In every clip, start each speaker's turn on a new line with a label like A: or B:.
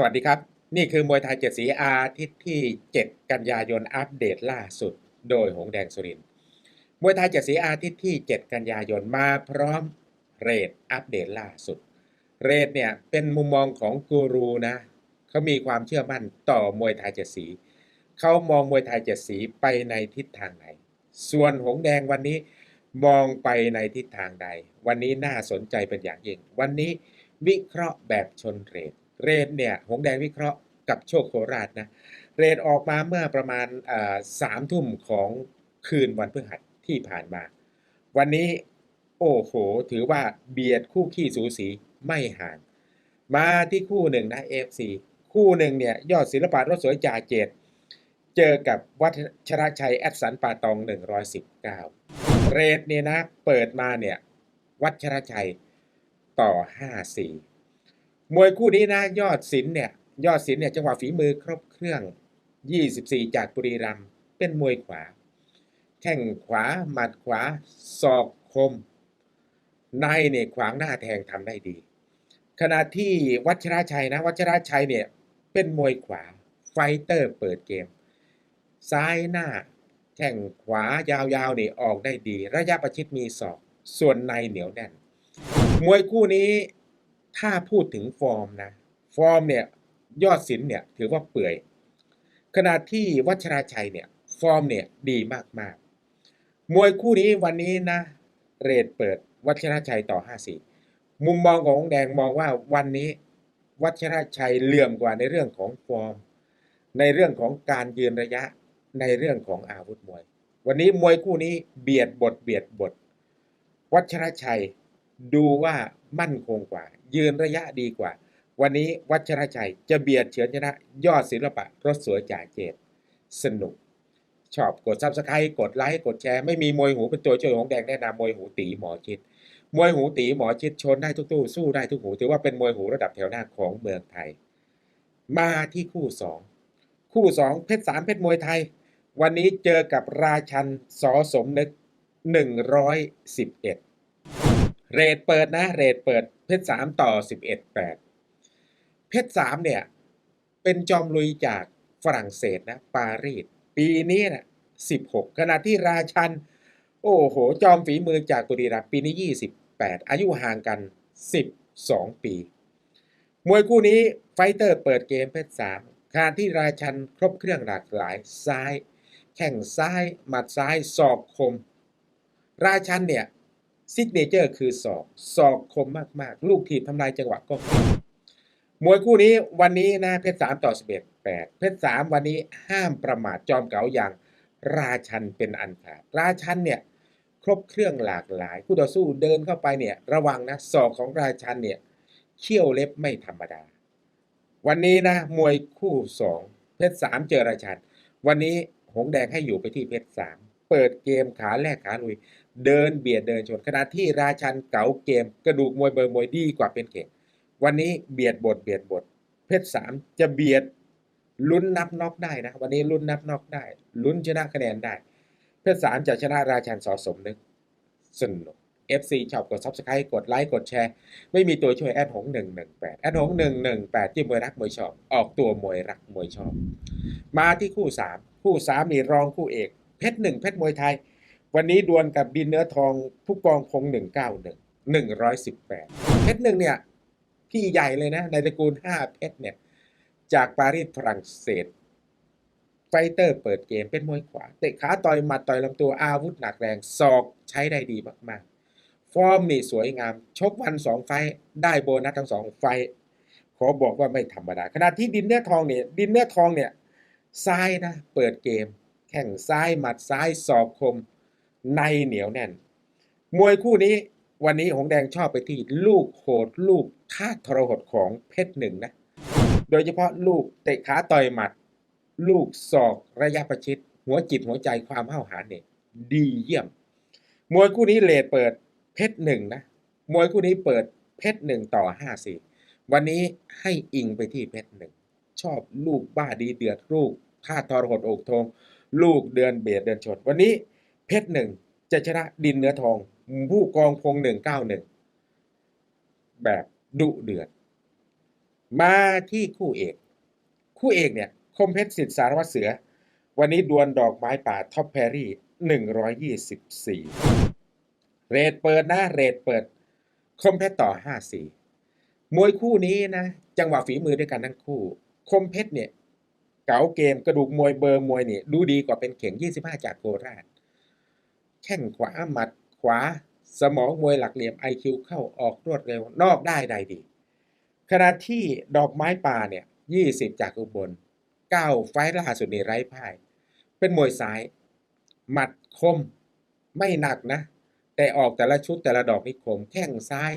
A: สวัสดีครับ นี่คือมวยไทยเจ็ดสีอาทิตย์ที่ 7 กันยายนอัปเดตล่าสุด โดยหงแดงสุรินมวยไทยเจ็ดสีอาทิตย์ที่ 7 กันยายนมาพร้อมเรทอัปเดตล่าสุด เรทเนี่ยเป็นมุมมองของกูรูนะเขามีความเชื่อมั่นต่อมวยไทยเจ็ดสีเขามองมวยไทยเจ็ดสีไปในทิศทางไหน ส่วนหงแดงวันนี้มองไปในทิศทางใด วันนี้น่าสนใจเป็นอย่างยิ่ง วันนี้วิเคราะห์แบบชนเรท เรทเนี่ยหงแดงวิเคราะห์กับโชคโคราชนะเรทออกมาเมื่อประมาณสามทุ่มของคืนวันพฤหัสที่ผ่านมา วันนี้โอ้โห ถือว่าเบียดคู่ขี้สูสีไม่ห่าง มาที่คู่หนึ่งนะ FC คู่หนึ่งเนี่ยยอดศิลปะรถสวยจ่าเจตเจอกับวัชรชัยแอดสันปาตอง 119 เรทเนี่ยนะ เปิดมาเนี่ย วัชรชัยต่อ 54 มวยคู่นี้นะยอดศิลป์เนี่ยยอดศิลป์เนี่ยจังหวะฝีมือครบเครื่อง 24 จากบุรีรัมย์เป็นมวยขวา แข้งขวา หมัดขวาศอกคม ในเนี่ยขวางหน้าแทงทำได้ดี ขณะที่วัชราชัยนะวัชราชัยเนี่ยเป็นมวยขวาไฟเตอร์เปิดเกม ซ้ายหน้าแข้งขวายาวๆเนี่ยออกได้ดี ระยะประชิดมีศอก ส่วนในเหนียวแน่น มวยคู่นี้ ถ้าพูดถึงฟอร์มนะฟอร์มเนี่ยยอดศิลป์เนี่ยถือว่าเปื่อย ขณะที่วัชราชัยเนี่ยฟอร์มเนี่ยดีมากๆ มวยคู่นี้วันนี้นะเรทเปิดวัชราชัยต่อ 54 มุมมองของแดงมองว่าวันนี้วัชราชัยเหลื่อมกว่าในเรื่องของฟอร์ม ในเรื่องของการยืนระยะในเรื่องของอาวุธมวย วันนี้มวยคู่นี้เบียดบทเบียดบท วัชรชัยดูว่า มั่นคงกว่า ยืนระยะดีกว่า วันนี้วัชรชัยจะเบียดเฉือนชนะ ยอดศิลปะรถสวยจ่าเจตสนุก ชอบกดซับสไครต์กดไลค์กดแชร์ ไม่มีมวยหูเป็นตัวช่วยของแดงแนะนำมวยหูตีหมอชิดมวยหูตีหมอชิดชนได้ทุกตู้สู้ได้ทุกหู ถือว่าเป็นมวยหูระดับแถวหน้าของเมืองไทย มาที่คู่สองคู่สองเพชรสามเพชรมวยไทย วันนี้เจอกับราชันสอสมนึกหนึ่งร้อยสิบเอ็ด เรทเปิดนะ เรทเปิดเพชรสามต่อสิบเอ็ดแปดเพชรสามเนี่ย เป็นจอมลุยจากฝรั่งเศสนะ ปารีสปีนี้นะ16ขณะที่ราชัน โอ้โห จอมฝีมือจากบุรีรัมย์ปีนี้28อายุห่างกัน12ปี มวยคู่นี้ไฟเตอร์เปิดเกมเพชรสามขณะที่ราชันครบเครื่องหลากหลายซ้าย แข่งซ้าย หมัดซ้ายศอกคม ราชันเนี่ย ซิกเนเจอร์คือศอกศอกคมมาก ๆ ลูกทีบทำลายจังหวะก็มวยคู่นี้วันนี้นะเพชรสามต่อ11 8เพชรสามวันนี้ห้ามประมาทจอมเก๋าอย่างราชันเป็นอันขาดราชันเนี่ยครบเครื่องหลากหลายคู่ต่อสู้เดินเข้าไปเนี่ยระวังนะศอกของราชันเนี่ยเขี้ยวเล็บไม่ธรรมดา วันนี้นะมวยคู่สองเพชรสามเจอราชัน วันนี้หงแดงให้อยู่ไปที่เพชรสามเปิดเกมขาแรกขาลุย เดินเบียดเดินชนขณะที่ราชันเก๋าเกม กระดูกมวยเบอร์มวยดีกว่าเป็นเก่งวันนี้เบียดบทเบียดบท เพชรสามจะเบียดลุ้นนับน็อกได้นะ วันนี้ลุ้นนับน็อกได้ ลุ้นชนะคะแนนได้ เพชรสามจะชนะราชันสอสมนึกสนุก FC ชอบกด Subscribe กดไลค์กดแชร์ ไม่มีตัวช่วยแอดหงหนึ่งหนึ่งแปดแอดหงหนึ่งหนึ่งแปดที่มวยรักมวยชอบ ออกตัวมวยรักมวยชอบ มาที่คู่สามคู่สามมีรองคู่เอก เพชรหนึ่งเพชรมวยไทย วันนี้ดวลกับดินเนื้อทองผู้กองพงหนึ่งเก้าหนึ่งหนึ่งร้อยสิบแปดเพชรหนึ่งเนี่ย พี่ใหญ่เลยนะ ในตระกูลห้าเพชรเนี่ย จากปารีสฝรั่งเศส ไฟเตอร์เปิดเกมเป็นมวยขวา เตะขาต่อยหมัดต่อยลำตัวอาวุธหนักแรงศอกใช้ได้ดีมากๆ ฟอร์มนี่สวยงาม ชกวันสองไฟได้โบนัสทั้งสองไฟ ขอบอกว่าไม่ธรรมดาขณะที่ดินเนื้อทองเนี่ยดินเนื้อทองเนี่ยซ้ายนะเปิดเกม แข่งซ้ายหมัดซ้ายศอกคม ในเหนียวแน่น มวยคู่นี้วันนี้หงแดงชอบไปที่ลูกโหดลูกท่าทรหดของเพชรหนึ่งนะ โดยเฉพาะลูกเตะขาต่อยหมัด ลูกศอกระยะประชิด หัวจิตหัวใจความห้าวหาญเนี่ยดีเยี่ยม มวยคู่นี้เลทเปิดเพชรหนึ่งนะ มวยคู่นี้เปิดเพชรหนึ่งต่อห้าสี่วันนี้ให้อิงไปที่เพชรหนึ่งชอบลูกบ้าดีเดือดลูกท่าทรหดอกทงลูกเดือนเบียดเดินชนวันนี้ เพชรหนึ่งจะชนะดินเนื้อทอง ผู้กองพงหนึ่งเก้าหนึ่งแบบดุเดือด มาที่คู่เอก คู่เอกเนี่ย คมเพชรสิทธิสารวัตรเสือ วันนี้ดวลดอกไม้ป่าท็อปแพรรี่124เรทเปิดนะเรทเปิด คมเพชรต่อ54มวยคู่นี้นะ จังหวะฝีมือด้วยกันทั้งคู่ คมเพชรเนี่ย เก๋าเกมกระดูกมวยเบอร์มวยเนี่ย ดูดีกว่าเป็นเข่ง 25 จากโคราช ข้งขวาหมัดขวา สมองมวยหลักเหลี่ยม IQ เข้าออกรวดเร็วนอกได้ได้ดี ขณะที่ดอกไม้ป่าเนี่ย20 จากอุบล9ไฟล์ล่าสุดนี่ไร้พ่าย เป็นมวยซ้าย หมัดคมไม่หนักนะ แต่ออกแต่ละชุดแต่ละดอกนี่คมแข้งซ้าย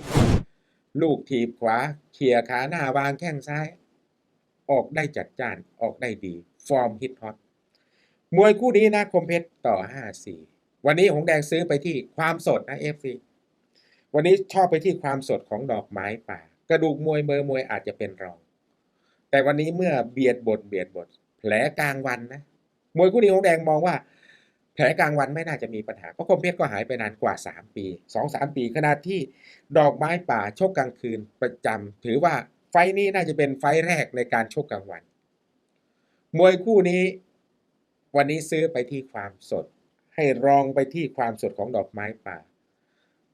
A: ลูกถีบขวาเขี่ยขาหน้าวางแข้งซ้าย ออกได้จัดจ้านออกได้ดี ฟอร์มฮิตฮอตมวยคู่นี้นะคมเพชรต่อ 5-4 วันนี้หงแดงซื้อไปที่ความสดนะเอฟซีวันนี้ชอบไปที่ความสดของดอกไม้ป่า กระดูกมวยเบอร์มวยอาจจะเป็นรอง แต่วันนี้เมื่อเบียดบทเบียดบทแผลกลางวันนะมวยคู่นี้หงแดงมองว่า แผลกลางวันไม่น่าจะมีปัญหาเพราะคมเพชรก็หายไปนานกว่า 3 ปี2-3ปีขณะที่ดอกไม้ป่าชกกลางคืนประจำถือว่าไฟนี้น่าจะเป็นไฟแรกในการชกกลางวัน มวยคู่นี้ วันนี้ซื้อไปที่ความสด ให้รองไปที่ความสดของดอกไม้ป่า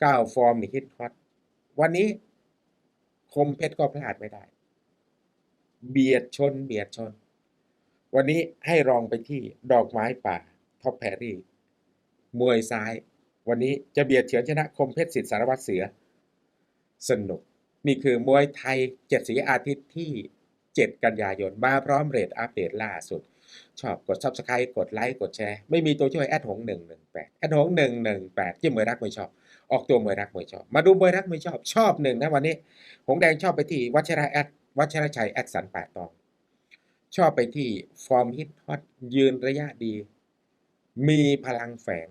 A: ก้าวฟอร์มนี่ฮิตฮอตวันนี้คมเพชรก็พลาดไม่ได้ เบียดชนเบียดชน วันนี้ให้รองไปที่ดอกไม้ป่าท็อปแพรรี่ มวยซ้าย วันนี้จะเบียดเฉือนชนะคมเพชรสิทธิสารวัตรเสือ สนุก นี่คือมวยไทยเจ็ดสีอาทิตย์ที่ 7 กันยายนมาพร้อมเรทอัปเดตล่าสุด ชอบกด subscribe กดไลค์กดแชร์ไม่มีตัวช่วยแอดหง118แปดแอดหง118จิ้มมวยรักมวยชอบ ออกตัวมวยรักมวยชอบ มาดูมวยรักมวยชอบชอบหนึ่งนะวันนี้ หงแดงชอบไปที่วัชระแอดวัชระชัยแอดสันแปดตอง ชอบไปที่ฟอร์มฮิตฮอตยืนระยะดี มีพลังแฝง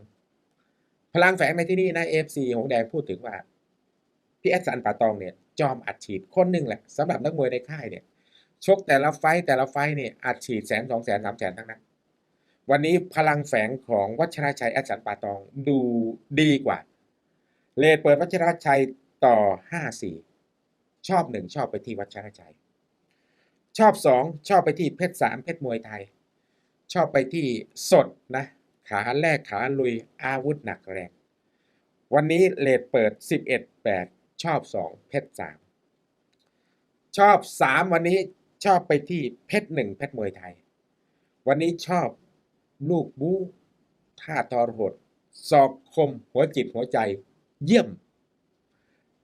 A: พลังแฝงในที่นี่นะ FC หงแดงพูดถึงว่าพี่แอดสันป่าตองเนี่ยจอมอัดฉีดคนหนึ่งแหละสำหรับนักมวยในค่ายเนี่ย ชกแต่ละไฟต์แต่ละไฟต์เนี่ยอัดฉีดแสนสองแสนสามแสนทั้งนั้น วันนี้พลังแฝงของวัชรชัยแอดสันป่าตองดูดีกว่า เลทเปิดวัชรชัยต่อห้าสี่ชอบหนึ่งชอบไปที่วัชรชัย ชอบสองชอบไปที่เพชรสามเพชรมวยไทย ชอบไปที่สดนะ ขาแรกขาลุยอาวุธหนักแรง วันนี้เลทเปิด 11 8 ชอบ 2 เพชร3ชอบ 3 วันนี้ ชอบไปที่เพชรหนึ่งเพชรมวยไทย วันนี้ชอบลูกบู๊ท่าทอรหดศอกคมหัวจิตหัวใจ เยี่ยม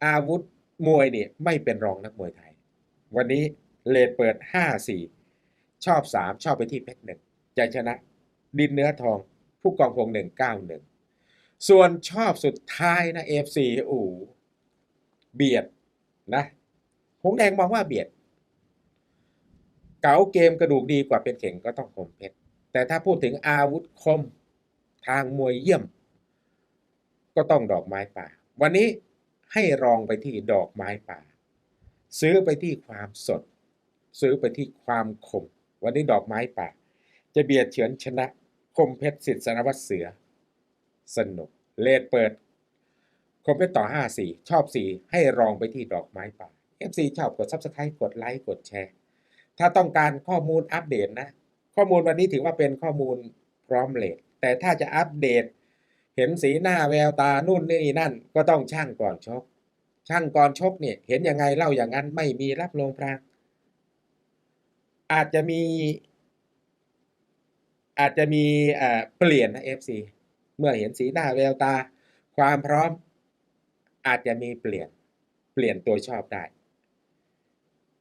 A: อาวุธมวยเนี่ยไม่เป็นรองนักมวยไทย วันนี้เลทเปิด 5 4 ชอบ 3 ชอบไปที่เพชรหนึ่งจะชนะ ดินเนื้อทอง ผู้กองพงหนึ่งเก้าหนึ่งส่วนชอบสุดท้ายนะเอฟซีอูเบียดนะหงแดงมองว่าเบียด เก๋าเกมกระดูกดีกว่าเป็นเข่งก็ต้องคมเพชรแต่ถ้าพูดถึงอาวุธคมทางมวยเยี่ยม ก็ต้องดอกไม้ป่า วันนี้ให้รองไปที่ดอกไม้ป่า ซื้อไปที่ความสด ซื้อไปที่ความคม วันนี้ดอกไม้ป่า จะเบียดเฉือนชนะคมเพชรสิทธิ์สารวัตรเสือ สนุกเลดเปิด คมเพชรต่อ 5 4 ชอบ 4 ให้รองไปที่ดอกไม้ป่า FC ชอบกด Subscribe กดไลค์กดแชร์ ถ้าต้องการข้อมูลอัปเดตนะ ข้อมูลวันนี้ถือว่าเป็นข้อมูลพร้อมเลทแต่ถ้าจะอัปเดต เห็นสีหน้าแววตานู่นนี่นั่น ก็ต้องช่างก่อนชก ช่างก่อนชกเนี่ยเห็นยังไงเล่าอย่างนั้นไม่มีรับลงพรางอาจจะมี อาจจะมีเปลี่ยนนะ FC เมื่อเห็นสีหน้าแววตา ความพร้อม อาจจะมีเปลี่ยนเปลี่ยนตัวชอบได้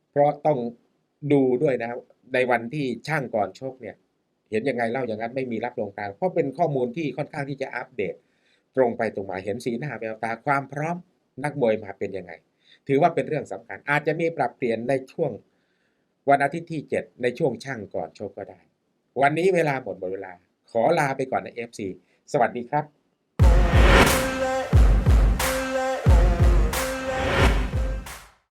A: เพราะต้อง ดูด้วยนะในวันที่ช่างก่อนชกเนี่ย เห็นยังไงเล่าอย่างนั้นไม่มีรับลงตามเพราะเป็นข้อมูลที่ค่อนข้างที่จะอัปเดต ตรงไปตรงมาเห็นสีหน้าแววตาความพร้อมนักมวยมาเป็นยังไง ถือว่าเป็นเรื่องสำคัญ อาจจะมีปรับเปลี่ยนในช่วงวันอาทิตย์ที่ 7 ในช่วงช่างก่อนชกก็ได้ วันนี้เวลาหมดหมดเวลา ขอลาไปก่อนใน FC สวัสดีครับ